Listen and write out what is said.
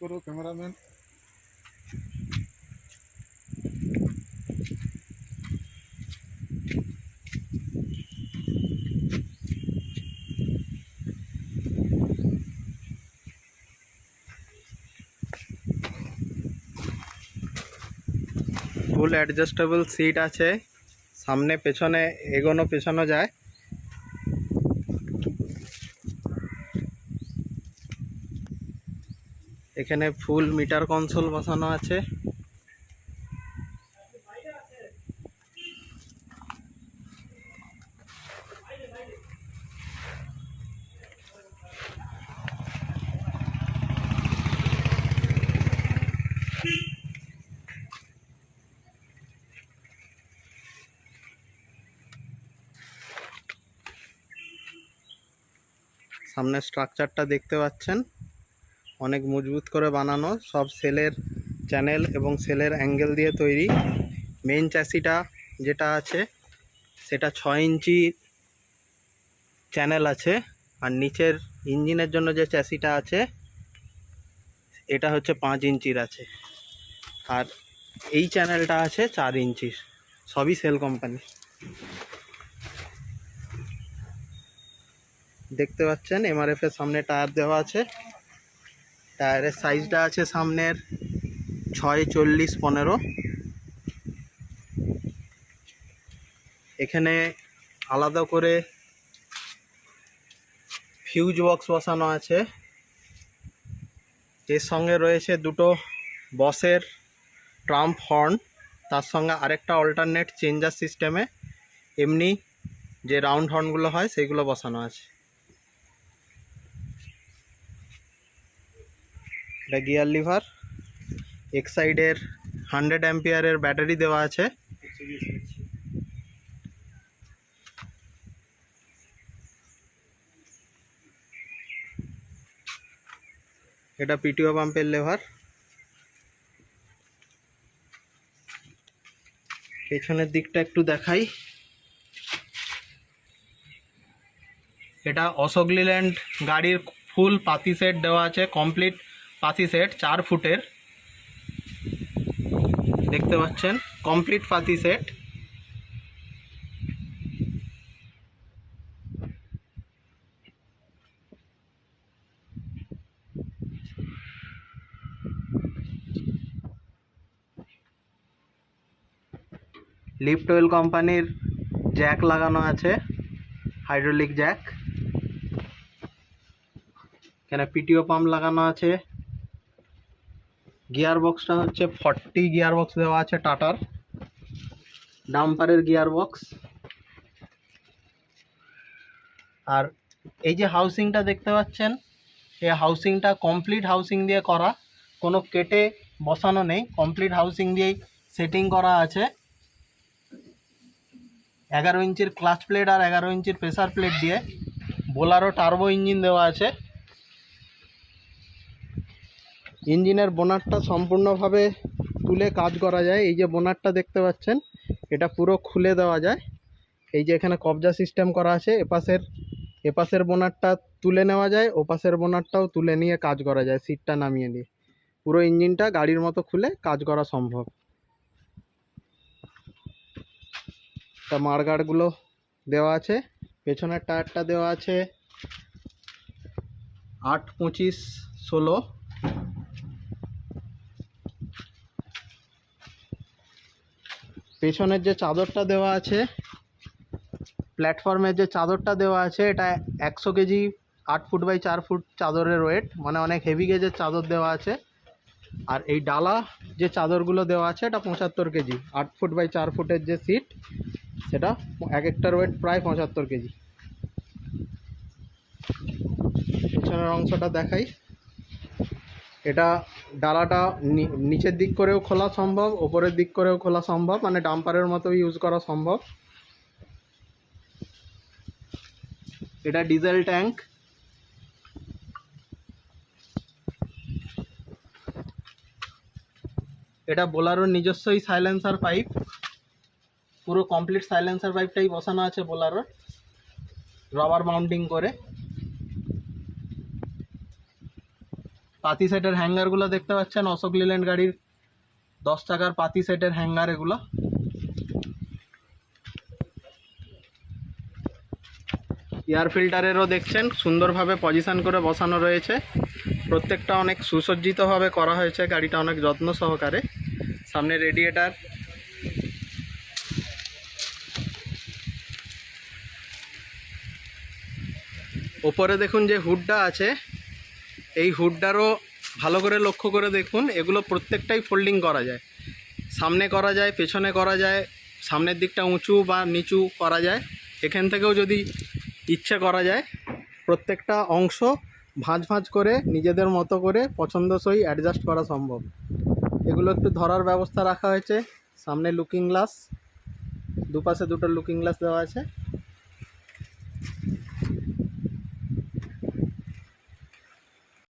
করো ক্যামেরাম্যান। ফুল adjustable seat আছে। সামনে পেছনে এগোনো পেছানো যায়। এখানে ফুল মিটার কনসোল বসানো আছে। সামনে স্ট্রাকচারটা দেখতে পাচ্ছেন। অনেক মজবুত করে বানানো। সব সেলের চ্যানেল এবং সেলের অ্যাঙ্গেল দিয়ে তৈরি। মেন চ্যাসিটা যেটা আছে, সেটা ছয় ইঞ্চি চ্যানেল আছে। আর নিচের ইঞ্জিনের জন্য যে চ্যাসিটা আছে, এটা হচ্ছে পাঁচ ইঞ্চির আছে। আর এই চ্যানেলটা আছে চার ইঞ্চির। সবই সেল কোম্পানি। দেখতে পাচ্ছেন এমআরএফ এর সামনে টায়ার দেওয়া আছে। টায়ারের সাইজটা আছে সামনের ছয়, চল্লিশ, পনেরো। এখানে আলাদা করে ফিউজ বক্স বসানো আছে। এর সঙ্গে রয়েছে দুটো বসের ট্রাম্প হর্ন তার সঙ্গে আরেকটা অল্টারনেট চেঞ্জার সিস্টেমে এমনি যে রাউন্ড হর্নগুলো হয় সেইগুলো বসানো আছে। এটা গিয়ার লিভার। এক সাইডের হান্ড্রেড অ্যাম্পিয়ারের ব্যাটারি দেওয়া আছে। এটা পিটিও পাম্পের লেভার পেছনের দিকটা একটু দেখাই। এটা অশোক লিল্যান্ড গাড়ির ফুল পাতি সেট দেওয়া আছে কমপ্লিট পাতি সেট, চার ফুটের। দেখতে পাচ্ছেন, কমপ্লিট পাতি সেট। লিফট ওয়েল কোম্পানির জ্যাক লাগানো আছে হাইড্রোলিক জ্যাক এখানে পিটিও পাম্প লাগানো আছে। গিয়ার বক্সটা হচ্ছে ফর্টি গিয়ার বক্স দেওয়া আছে টাটার। ডাম্পারের গিয়ার বক্স আর এই যে হাউসিংটা দেখতে পাচ্ছেন, এই হাউসিংটা কমপ্লিট হাউসিং দিয়ে করা, কোনো কেটে বসানো নেই, কমপ্লিট হাউসিং দিয়েই সেটিং করা আছে। এগারো ইঞ্চির ক্লাচ প্লেট আর এগারো ইঞ্চির প্রেসার প্লেট দিয়ে বোলারো টার্বো ইঞ্জিন দেওয়া আছে। ইঞ্জিনের বোনারটা সম্পূর্ণভাবে তুলে কাজ করা যায়। এই যে বোনারটা দেখতে পাচ্ছেন, এটা পুরো খুলে দেওয়া যায়। এই যে এখানে কবজা সিস্টেম করা আছে, এপাশের এপাশের বোনারটা তুলে নেওয়া যায়, ওপাশের বোনারটাও তুলে নিয়ে কাজ করা যায়, সিটটা নামিয়ে দিয়ে। পুরো ইঞ্জিনটা গাড়ির মতো খুলে কাজ করা সম্ভব। তা মারগার্ডগুলো দেওয়া আছে, পেছনের টায়ারটা দেওয়া আছে। আট, পঁচিশ, ষোলো পেছনের যে চাদরটা দেওয়া আছে প্ল্যাটফর্মের যে চাদরটা দেওয়া আছে, এটা একশো কেজি আট ফুট বাই চার ফুট চাদরের ওয়েট মানে অনেক হেভি গেজের চাদর দেওয়া আছে। আর এই ডালা যে চাদরগুলো দেওয়া আছে, এটা পঁচাত্তর কেজি, আট ফুট বাই চার ফুটের যে সিট সেটা এক একটার ওয়েট প্রায় পঁচাত্তর কেজি। পেছনের অংশটা দেখাই। এটা ডালাটা নিচের দিক করেও খোলা সম্ভব, ওপরের দিক করেও খোলা সম্ভব মানে ডাম্পারের মতো ইউজ করা সম্ভব। এটা ডিজেল ট্যাঙ্ক এটা বোলারোর নিজস্বই সাইলেন্সার পাইপ পুরো কমপ্লিট সাইলেন্সার পাইপটাই বসানো আছে বোলারোর। রাবার মাউন্টিং করে। পাতি সেটের হ্যাঙ্গারগুলো দেখতে পাচ্ছেন, অশোক লিল্যান্ড গাড়ির দশ টাকার পাতি সেটের হ্যাঙ্গার এগুলো। এয়ার ফিল্টারেরও দেখছেন, সুন্দরভাবে পজিশন করে বসানো রয়েছে। প্রত্যেকটা অনেক সুসজ্জিতভাবে করা হয়েছে, গাড়িটা অনেক যত্ন সহকারে। সামনে রেডিয়েটার ওপরে দেখুন যে হুডটা আছে। এই হুডটারও ভালো করে লক্ষ্য করে দেখুন, এগুলো প্রত্যেকটাই ফোল্ডিং করা যায়। সামনে করা যায়, পেছনে করা যায়, সামনের দিকটা উঁচু বা নিচু করা যায়। এখান থেকেও যদি ইচ্ছে করা যায়, প্রত্যেকটা অংশ ভাঁজ ভাঁজ করে নিজেদের মতো করে পছন্দসই অ্যাডজাস্ট করা সম্ভব। এগুলো একটু ধরার ব্যবস্থা রাখা হয়েছে। সামনে লুকিং গ্লাস দুপাশে দুটো লুকিং গ্লাস দেওয়া আছে।